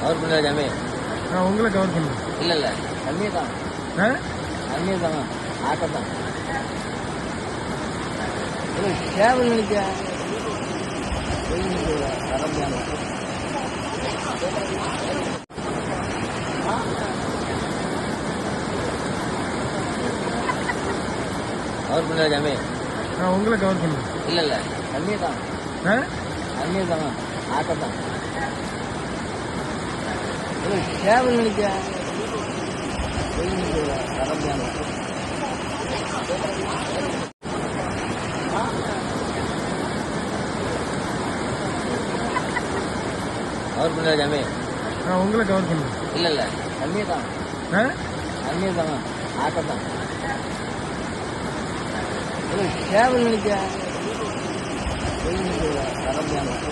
Cover பண்ணல ஜாமே நான் உங்களை கவர் பண்ணுவேன் இல்லை இல்லை. கம்மியாக தான். ஆ? கம்மியாக தாங்க ஆட்டோ தான். கேபிள் நினைக்க வர முடியாமல் கவர் பண்ணல ஜாமே நான் உங்களை கவர் பண்ணுவேன் இல்லை இல்லை. கம்மியாக தான். ஆ? கம்மியாக தாங்க ஆட்டோ தான். கேபிள் நினைக்க வர முடியாமல் கவர் பண்ணல ஜாமே. நான் உங்களை கவர் பண்ணுவேன் இல்லை இல்லை கம்மியாக தான். ஆ? கம்மியாக தாங்க ஆட்டோ தான். கேபிள் நினைக்க வர முடியாமல்